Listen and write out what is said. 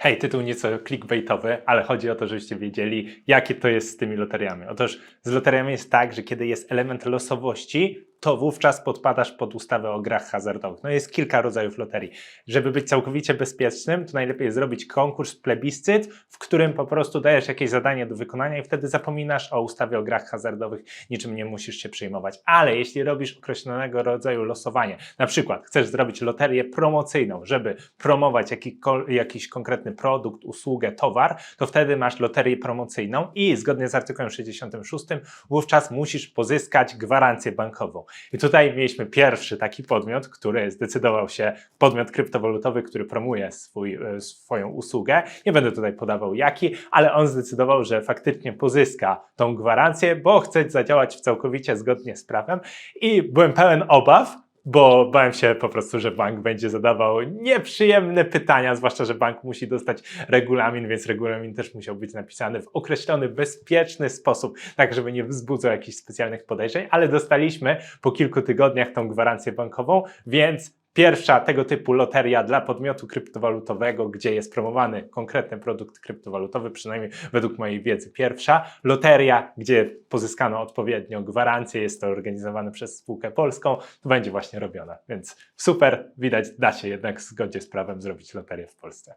Hej, tytuł nieco clickbaitowy, ale chodzi o to, żebyście wiedzieli, jakie to jest z tymi loteriami. Otóż z loteriami jest tak, że kiedy jest element losowości, to wówczas podpadasz pod ustawę o grach hazardowych. No jest kilka rodzajów loterii. Żeby być całkowicie bezpiecznym, to najlepiej zrobić konkurs, plebiscyt, w którym po prostu dajesz jakieś zadanie do wykonania i wtedy zapominasz o ustawie o grach hazardowych, niczym nie musisz się przejmować. Ale jeśli robisz określonego rodzaju losowanie, na przykład chcesz zrobić loterię promocyjną, żeby promować jakikol- jakiś konkretny produkt, usługę, towar, to wtedy masz loterię promocyjną i zgodnie z artykułem 66 wówczas musisz pozyskać gwarancję bankową. I tutaj mieliśmy pierwszy taki podmiot, który zdecydował się, podmiot kryptowalutowy, który promuje swój, e, swoją usługę. Nie będę tutaj podawał jaki, ale on zdecydował, że faktycznie pozyska tą gwarancję, bo chce zadziałać całkowicie zgodnie z prawem. I byłem pełen obaw, bo bałem się po prostu, że bank będzie zadawał nieprzyjemne pytania, zwłaszcza, że bank musi dostać regulamin, więc regulamin też musiał być napisany w określony, bezpieczny sposób, tak żeby nie wzbudzał jakichś specjalnych podejrzeń, ale dostaliśmy po kilku tygodniach tą gwarancję bankową, więc Pierwsza tego typu loteria dla podmiotu kryptowalutowego, gdzie jest promowany konkretny produkt kryptowalutowy, przynajmniej według mojej wiedzy pierwsza. Loteria, gdzie pozyskano odpowiednio gwarancję, jest to organizowane przez spółkę polską, to będzie właśnie robione. Więc super, widać, da się jednak w zgodzie z prawem zrobić loterię w Polsce.